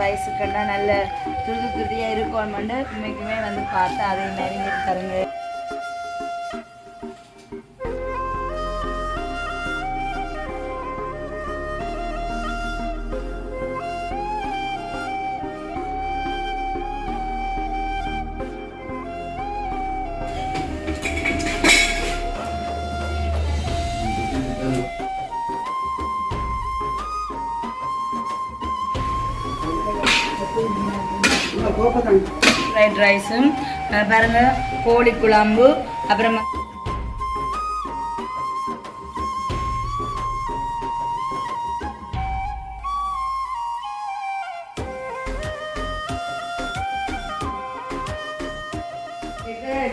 வயசுக்குன்னா நல்ல துருது துருதியாக மண்டு தமிழக்குமே வந்து பார்த்தா அதே மாதிரி தருங்க ஃப்ரைட் ரைஸும் பாருங்க கோழி குழம்பு அப்புறமா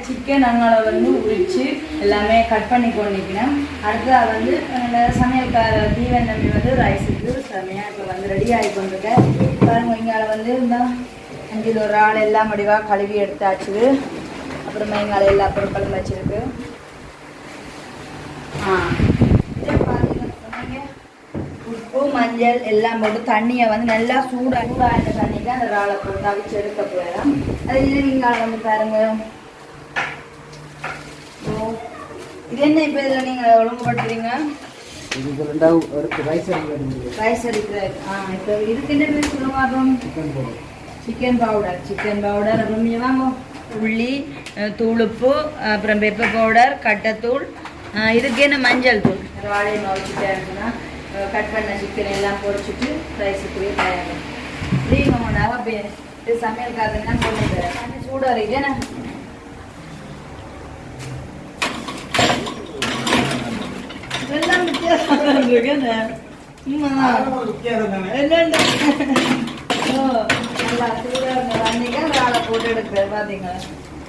சிக்கன் அங்காள வந்து உரிச்சு எல்லாமே கட் பண்ணி கொண்டிருக்கிறேன். அடுத்ததாக வந்து அந்த சமையல்கார தீவன் நம்பி வந்து ரைஸுக்கு செமையாக இப்போ வந்து ரெடி ஆகி கொண்டிருக்கேன் பாருங்க இங்கே வந்து இந்த அஞ்சில் ஒரு ஆள் எல்லாம் வடிவாக கழுவி எடுத்தாச்சு. அப்புறமா இங்கால எல்லா பொருட்களும் வச்சிருக்கு. ஆ. உப்பு மஞ்சள் எல்லாம் போட்டு தண்ணியை வந்து நல்லா சூடாக சூடாக இந்த தண்ணிக்கு அந்த இறாலை போட்டு அவிச்சு எடுக்க போயிடலாம் அது இல்லை நீங்கள் வந்து பாருங்க. ஓ. இது என்ன இப்போ இதில் நீங்கள் ஒழுங்குபடுத்துறீங்க? இது ரெண்டாவது ரைஸ் அடிக்கிறது ரைஸ் அடிக்கிறது ஆ இப்போ இதுக்கு என்ன பேர் சொல்லுவாங்க சிக்கன் பவுடர் சிக்கன் பவுடர் அப்புறம் உள்ளி தூளுப்பு அப்புறம் பெப்பர் பவுடர் கட்டத்தூள் இதுக்கு என்ன மஞ்சள் தூள் வாழையை வச்சுட்டேன்னா கட் பண்ண சிக்கன் எல்லாம் பொரிச்சிட்டு ரைஸுக்குரிய தயாரிக்கும் நீங்கள் பேர் இது சமையல் கொண்டு தரேன் சூடாக இருக்கேன் எல்லாம் வித்தியாசம் இருக்கேன் உண்மைதான் என்னண்டு ஓ, நல்லா சூடா இருந்த தண்ணிக்கு போட்டு எடுக்கிறது பார்த்தீங்க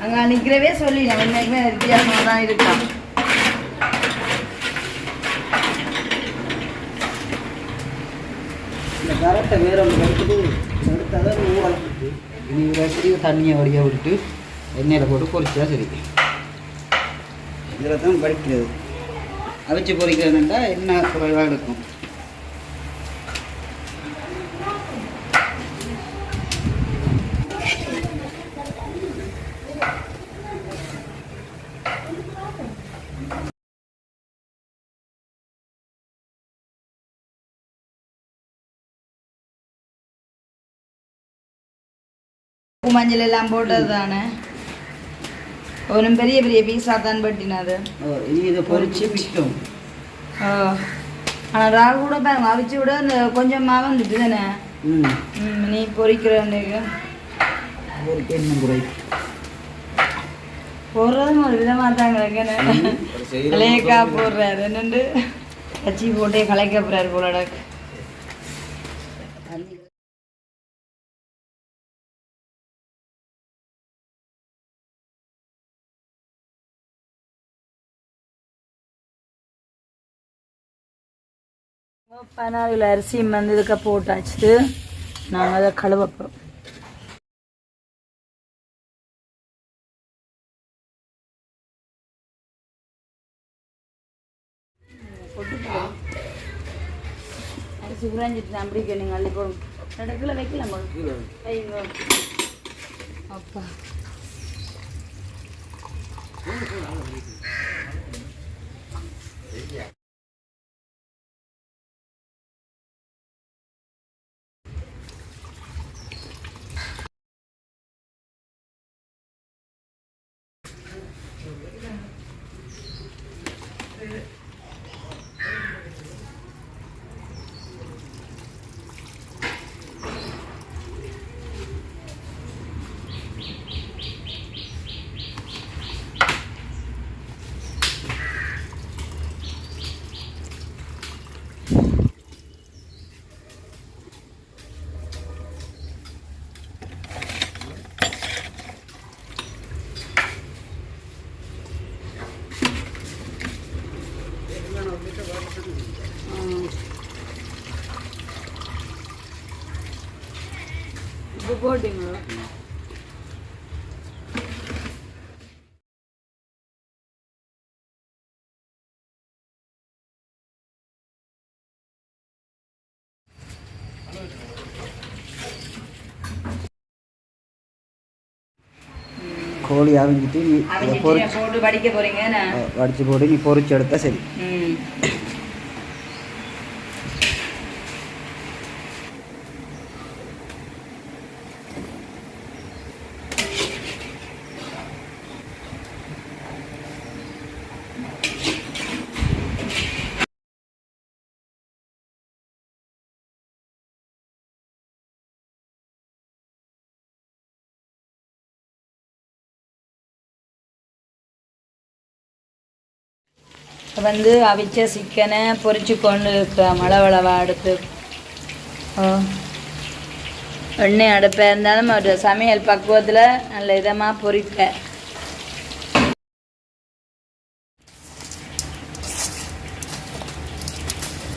அங்கே நிற்கிறவே சொல்லி நான் என்னைக்குமே வித்தியாசமா தான் இருக்கான் இந்த கரட்டை வேற ஒன்று எடுத்துட்டு எடுத்தாதான் ஊறலாம் இனி ஒரு சரி தண்ணியை வடிய விட்டு எண்ணெயில் போட்டு பொரிச்சா சரி. இதில் தான் படிக்கிறது அவிச்சு பொரிக்கிறதுனா என்ன குறைவாக இருக்கும்? உப்பு மஞ்சள் எல்லாம் போட்டது தானே ஒரு பெரிய பெரிய பீஸா தான் பட்டினது இனி இதை பொரிச்சு விற்கும் ஓ ஆனால் ராகு கூட பாருங்க அவிச்சு விட அந்த கொஞ்சமாக வந்துட்டு தானே? நீ பொரிக்கிற பொரிக்க இன்னும் குறை. போடுறதும் ஒரு விதமாக கிடக்குன்னு கலையக்கா போடுறாரு. என்னண்டு? கச்சி போட்டே கலைக்க போறாரு போலடா பனாவில் அரிசி வந்து இதுக்க போட்டாச்சு. நாங்கள் அதை கழுவப்போம் அரிசி உறைஞ்சிட்டு அப்படி நீங்கள் அள்ளி போடும் இடத்துல வைக்கலாம் போடும் ஐயோ. அப்பா. போட்டிங்களா கோழி அவிஞ்சிட்டு நீ போட்டு படிக்க போறீங்க படிச்சு போட்டு நீ பொறிச்சு எடுத்தா சரி. வந்து அவிச்ச சிக்கனை பொரிச்சு கொண்டு அளவளவா அடுத்து. ஆ. எண்ணெய் அடுப்பாக இருந்தாலும் ஒரு சமையல் பக்குவத்தில் நல்ல இதமாக பொரிக்க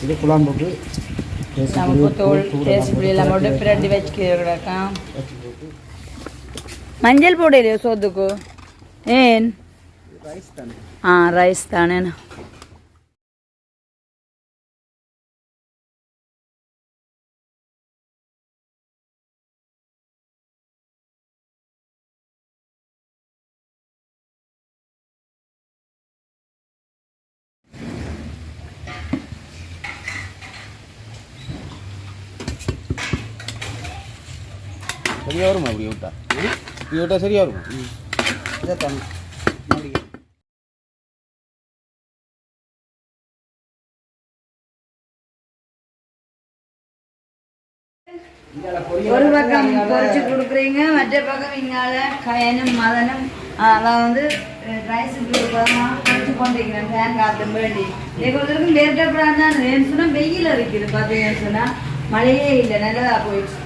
இது குழம்புக்கு தேசி நம்ம புளி, தோல் உப்பு, தூள் தேசி புளி எல்லாம் போட்டு போட்டு பிரட்டி வச்சுக்கிறக்காம் வச்சு போட்டு. மஞ்சள் போடலையோ சோத்துக்கு. ஏன்? ரைஸ் தானே ஆ ரைஸ் தானேண்ணா சரியா வருமா அப்படி விட்டா இப்படி விட்டா சரியா இருக்கும் ஒரு பக்கம் பொரிச்சு கொடுக்குறீங்க மற்ற பக்கம் இங்கால கயனும் மதனும் அதான் வந்து ரைஸுக்கு பதமாக பொரிச்சு கொண்டிருக்கிறேன் ஃபேன் காற்று வேண்டி. எங்களுக்கும் வேர்க்கப்படாது தான் ஏன்னு சொன்னால் வெயில் இருக்குது பார்த்தீங்கன்னு சொன்னால் மழையே இல்லை நல்லதாக போயிடுச்சு.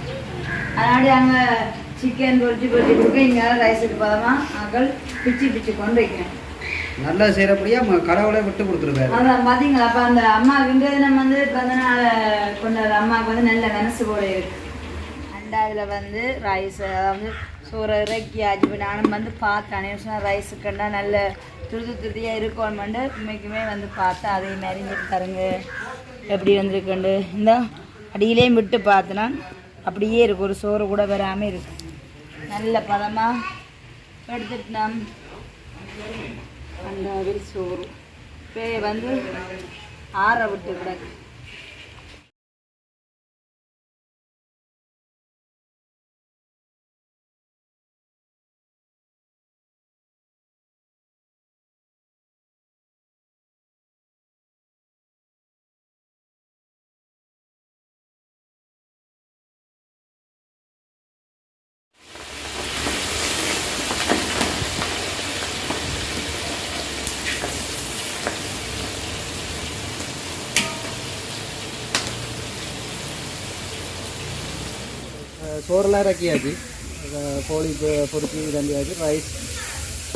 அதனாடி அங்கே சிக்கன் பொரிச்சு பொரிச்சு கொடுக்க இங்கே ரைஸுக்கு பதமாக ஆக்கள் பிச்சு பிச்சு கொண்டு வைக்கிறேன் நல்லா செய்யறபடியா கடவுளை விட்டு கொடுத்துருக்காரு. அதான் பார்த்தீங்களா அப்போ அந்த அம்மாவுக்கு நம்ம வந்து பிறந்த நாள் கொண்டாடுற அம்மாவுக்கு வந்து நல்ல மனசு போல இருக்கு. ரெண்டாவதுல வந்து ரைஸ் அதாவது சோறு இறக்கி ஆச்சு நானும் வந்து பார்த்தேன். சொன்னால் ரைஸுக்குண்டா நல்ல துருது துருதியாக இருக்கும்னு உண்மைக்குமே வந்து பார்த்தேன். அதே மாதிரி பாருங்க எப்படி வந்திருக்குண்டு. இந்த அடியிலையும் விட்டு பார்த்தேன்னா அப்படியே இருக்கு. ஒரு சோறு கூட வராமல் இருக்கு. நல்ல பதமாக எடுத்துட்டு நாம் அண்டாவில் சோறு. இப்போ வந்து ஆற விட்டு கிடக்கு சோறெல்லாம் இறக்கியாச்சு. கோழி பொ- பொரிச்சு தண்டியாச்சு ரைஸ்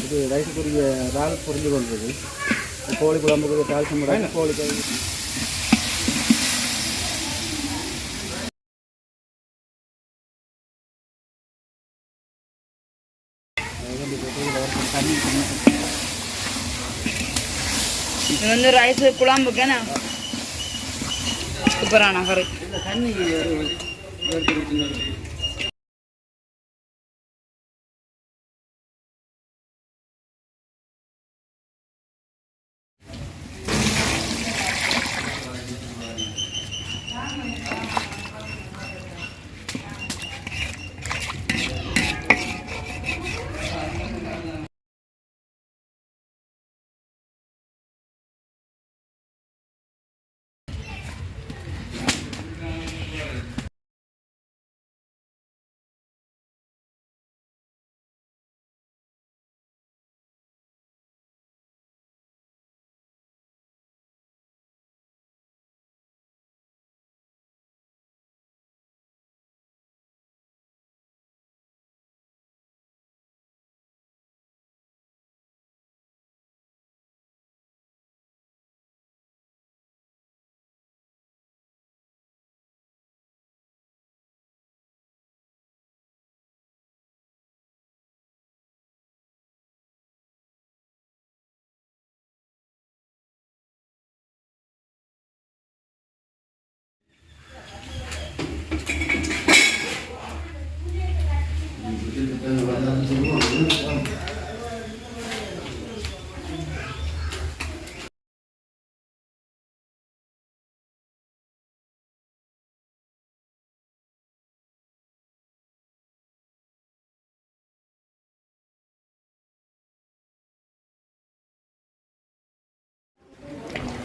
இது ரைஸுக்குரிய இறால் பொரிஞ்சு கொண்டிருக்கு கோழி குழம்புக்குரிய தாழ்ச்சி முறை கோழி இது வந்து ரைஸ் குழம்புக்கேண்ணா சூப்பரான கறி. தண்ணி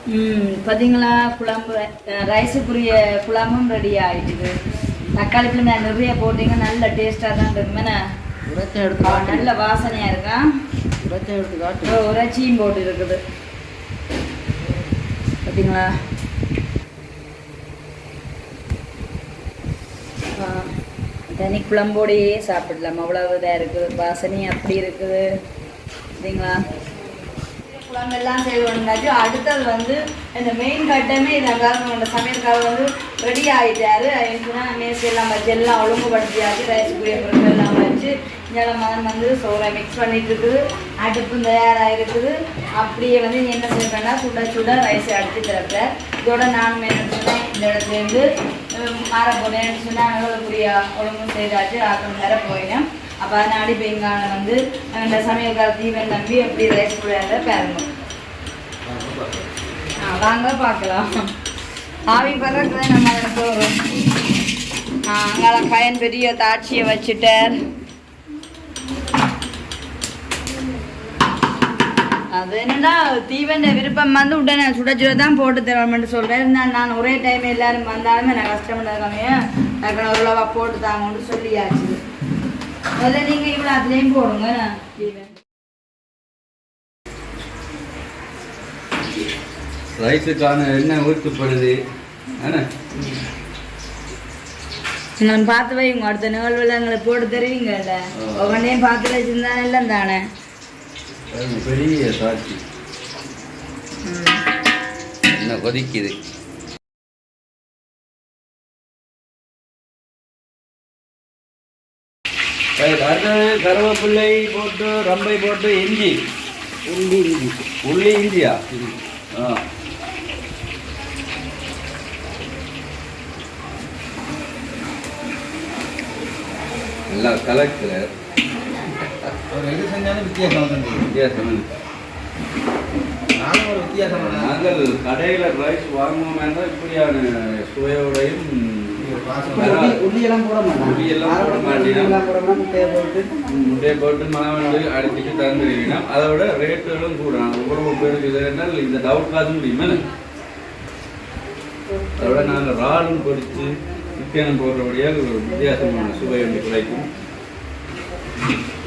பார்த்தீங்களா குழம்பு ரைஸுக்குரிய குழம்பும் ரெடி ஆயிடுது தக்காளி பிள்ளை நிறைய போட்டீங்க நல்ல டேஸ்ட்டாக தான் இருக்கும்? உரைச்ச எடுத்து நல்ல வாசனையாக இருக்கா? உரைச்ச எடுத்து காட்டு. போட்டு இருக்குது பார்த்தீங்களா தனி குழம்போடையே சாப்பிடலாம். அவ்வளவு இதாக இருக்குது. வாசனை அப்படி இருக்குது. சரிங்களா குழம்பெல்லாம் செய்து வந்தாச்சு அடுத்தது வந்து இந்த மெயின் கட்டமே இதாங்க சமையலுக்காக வந்து ரெடி ஆகிட்டாரு சொன்னால் மேசையெல்லாம் வச்சு எல்லாம் ஒழுங்குபடுத்தியாச்சு ரைஸுக்குரிய பொருட்கள் எல்லாம் வச்சு இங்கே மகன் வந்து சோறை மிக்ஸ் பண்ணிட்டு இருக்குது அடுப்பும் தயாராக இருக்குது அப்படியே வந்து நீ என்ன செய்வேன்னா சுட சுட ரைஸை அடிச்சு தரப்ப இதோட நான் என்ன சொன்னேன் இந்த இடத்துலேருந்து மாற போனேன்னு சொன்னால் அனுகூலக்கூடிய ஒழுங்கும் செய்தாச்சு ஆக்கம் தர போயினேன். அப்போ அதனால இப்போ எங்கான வந்து இந்த சமையல்கார தீவன் நம்பி எப்படி ரைஸ் போடுறாங்க பாருங்க ஆ வாங்க பார்க்கலாம். ஆவி பறக்குது நம்ம அதுக்கு வரும் ஆ அங்கால பையன் பெரிய தாட்சியை வச்சுட்டார். அது என்னன்னா தீவன விருப்பம் வந்து உடனே சுட சுட தான் போட்டு தரணும்னு சொல்கிறேன் நான் நான் ஒரே டைம் எல்லாரும் வந்தாலுமே நான் கஷ்டப்படாதவங்க டக்குனு ஒரு போட்டு தாங்கன்னு சொல்லியாச்சு. முதல்ல நீங்கள் இவ்வளோ அதுலேயும் போடுங்க ரைஸுக்கான எண்ணெய் ஊற்றப்படுது நான் பார்த்து வைங்க அடுத்த நிகழ்வுல எங்களை போட்டு தருவீங்கல்ல. ஒவ்வொன்றையும் பார்த்து வச்சிருந்தானே எல்லாம் தானே பெரிய சாட்சி என்ன கொதிக்குது அடுத்தது கருவேப்பிள்ளை போட்டு ரம்பை போட்டு இஞ்சி. உள்ளி இஞ்சி. உள்ளி இஞ்சியா? ஆ. நல்லா கலக்கல ஒரு எது செஞ்சாலும் வித்தியாசம் வந்து வித்தியாசம். நானும் ஒரு வித்தியாசம் நாங்கள் கடையில் ரைஸ் வாங்குவோம் என்றால் இப்படியான சுவையோடையும் உள்ளியெல்லாம் போட மாட்டோம் முட்டையை போட்டு. மணவண்டு அடிச்சுட்டு தந்துடுவீங்க அதை விட ரேட்டுகளும் கூட ஒவ்வொரு பேருக்கு இது இந்த டவுட் காசு முடியுமா அதை விட நாங்கள் ராலும் பொரித்து சிக்கனம் போடுறபடியாக ஒரு வித்தியாசமான சுவை ஒன்று கிடைக்கும்.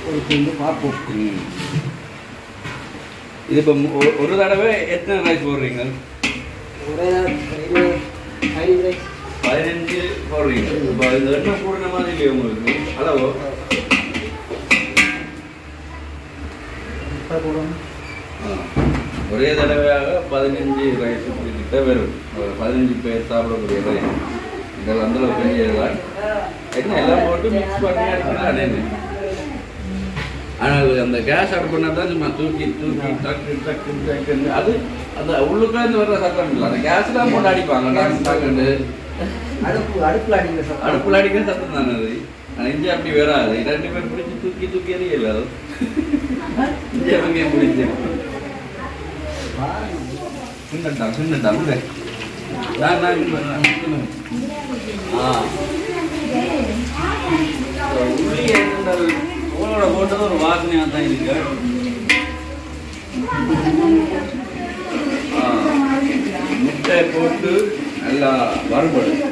ஒரு துண்டு பார்ப்போம். இது இப்போ ஒரு தடவை எத்தனை ரைஸ் போடுறீங்க? ஒரே ஐந்து ரைஸ் பதினஞ்சு போடுறீங்க இப்போ இது எண்ணெய் கூடின மாதிரி இல்லையா உங்களுக்கு அளவோ. ஒரே தடவையாக பதினஞ்சு ரைஸ் கிட்ட வரும் பதினஞ்சு பேர் சாப்பிடக்கூடிய ரைஸ் இதெல்லாம் அந்த அளவுக்கு பெரிய இதுதான். என்ன எல்லாம் போட்டு மிக்ஸ் பண்ணி அடிக்கலாம் ஆனால் அந்த கேஸ் அடுப்புனா தான் சும்மா தூக்கி தூக்கி டக்கு டக்கு டக்குன்னு அது அந்த உள்ளுக்குலேருந்து வர்ற சத்தம் இல்லை அந்த கேஸ் தான் போட்டு அடிப்பாங்க டக்கு டக்குன்னு அடுப்பு அடுப்பில் அடிக்கிற சத்தம். அடுப்புல அடிக்கிற சத்தம் தானே அது? இஞ்சி அப்படி வராது. ரெண்டு பேர் பிடிச்சி தூக்கி தூக்கி எறியல அது. இஞ்சி அவங்க பிடிச்சி சின்னட்டா சின்னட்டா உள்ள நான் நான். ஆ. உள்ளி போட்டது ஒரு வாசனையாக தான் இருக்கு. முட்டை போட்டு நல்லா வறுபடும்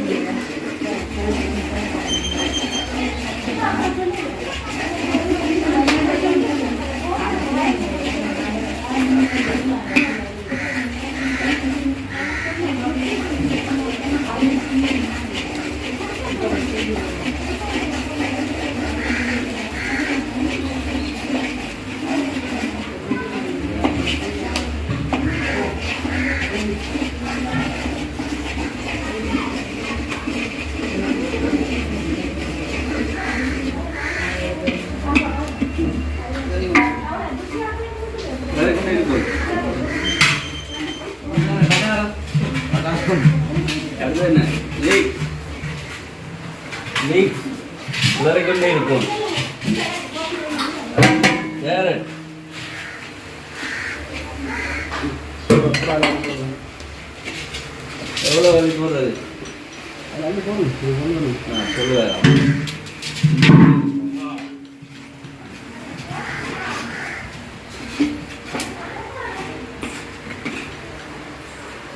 you. அடுத்து என்ன இருக்கும் கேரட் எவ்வளோ வலி போடுறது வந்து சொல்லுவேன்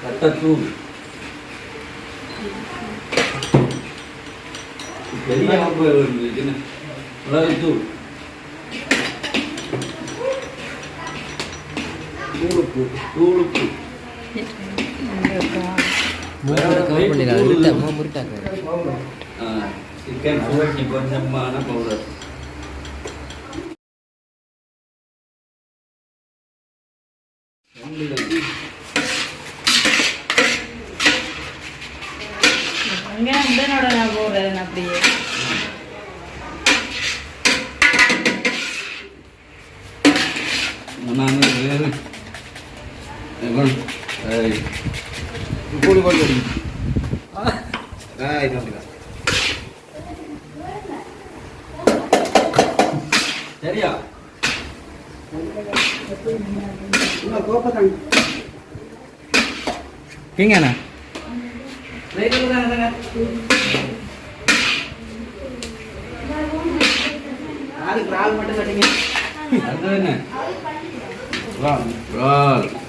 கட்டத்தூள் பெரிய அமைப்பு இருந்துச்சுன்னு மிளகுத்தூள் தூளுப்பு தூளுப்பு கொஞ்சமான பவுடர் அங்கே உடனோட நான் போடுறேன் அப்படியே நான் வேறு எவன் கூடு கொண்டு இது வந்துடா சரியா? கீங்கண்ணா அது என்ன? இறால்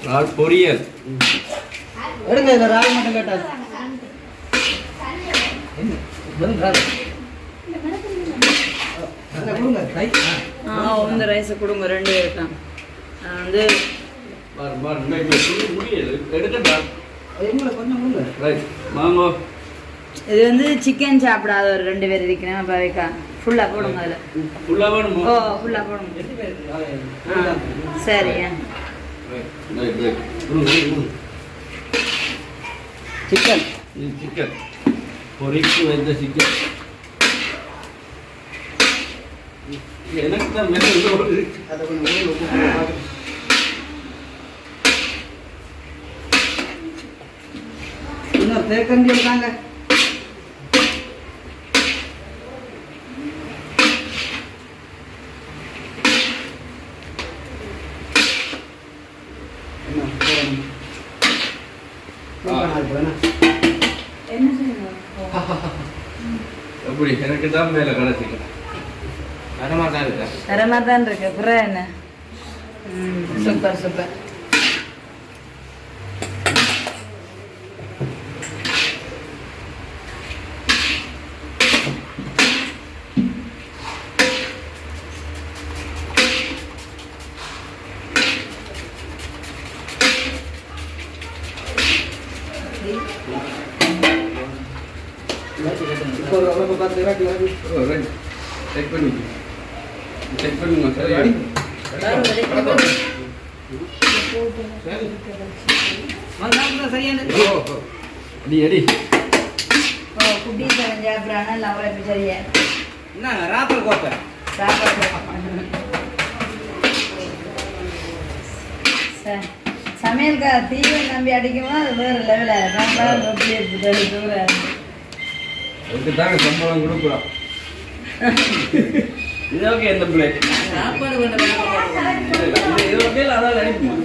இறால் பொரியல். எடுங்க இதில் ரால் மட்டும் கேட்டால் ஆ. இந்த ரைஸை கொடுங்க ரெண்டு வந்து இது வந்து சிக்கன் சாப்பிடாத ஒரு ரெண்டு பேர் இருக்கிறேன் பவைக்கா ஃபுல்லாக போடுங்க அதில். ஃபுல்லாக வேணுமோ? ஓ ஃபுல்லாக போடுங்க. ஆ சரி ஆ. ரைட் ரைட் கொடுங்க கொடுங்க சிக்கன் இது சிக்கன் பொரிக்கு வைத்த சிக்கன் எனக்கு தான் மேலே. அதை கொஞ்சம். இன்னும் தேக்கண்டி இருக்காங்க என்ன போடணும் ஆ. அது போடணும் என்ன செய்யணும் அப்படி எனக்கு தான் மேலே கடைசிக்க தரமாக தான் இருக்கா? தரமாக தான் இருக்கு. அப்புறம் என்ன? Super super. இறக்கி இறக்கி ரைட் செக் பண்ணி செக் பண்ணுங்க சரி ஓ. அடி அடி. ஓ குட்டி செஞ்சா அப்புறம் லவ் எப்படி சரியா. என்ன ராப்பல் கோப்பை சாப்பாடு ச- சமையல்கா தீவை நம்பி அடிக்குமா? அது வேறு லெவலில் சாம்பார் எப்படி இருக்குது தூரம் அதுக்கு தாங்க சம்பளம் கொடுக்குறோம் இது ஓகே எந்த பிளேட் சாப்பாடு இது ஓகே இல்லை அதான் அடிக்குமா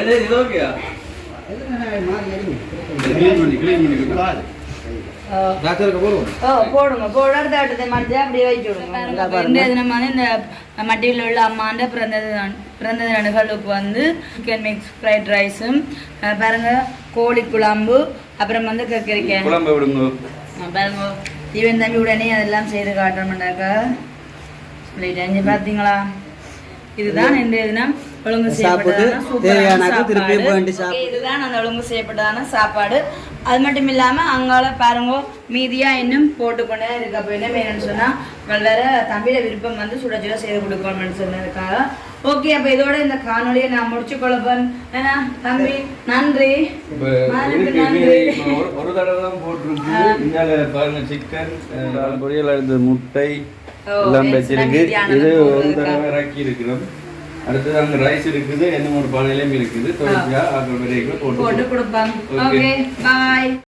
எது இது ஓகேயா போடுங்க போட அடுத்த அடுத்த மடிச்சு அப்படியே வச்சு விடுங்க. இந்த இந்த மட்டியில் உள்ள அம்மாண்ட பிறந்தது பிறந்தது நிகழ்வுக்கு வந்து சிக்கன் மிக்ஸ் ஃப்ரைட் ரைஸும் பாருங்க கோழி குழம்பு அப்புறம் வந்து கத்திரிக்காய். குழம்பு விடுங்க. பாருங்க இவன் தம்பி உடனே அதெல்லாம் செய்து காட்டணும்னாக்கா சொல்லிட்டேன் பார்த்தீங்களா இதுதான் இன்றைய தினம் ஒழுங்கு செய்யப்பட்டதான சாப்பாடு. இதுதான் அந்த ஒழுங்கு செய்யப்பட்டதான சாப்பாடு. அது மட்டும் இல்லாம அங்கால பாருங்க மீதியா இன்னும் போட்டுக்கொண்டே இருக்கு. அப்போ என்ன வேணும்னு சொன்னா வல்லற தம்பியில விருப்பம் வந்து சுட சுட செய்து கொடுக்கணும்னு சொன்னதுக்காக. ஓகே அப்ப இதோட இந்த காணொலியை நான் முடிச்சு கொள்ளப்பன் ஏன்னா தம்பி நன்றி. ஒரு- தடவை தான் போட்டிருக்கு. சிக்கன் பொரியல் முட்டை எல்லாம் வச்சிருக்கு. இது ஒரு. தடவை இறக்கி இருக்கிறோம் அடுத்தது அங்க ரைஸ் இருக்குது என்ன ஒரு பானையிலும் இருக்குது. தொடர்ச்சியா அங்க வரைக்கும் போட்டு கொடுப்பாங்க Okay. Okay bye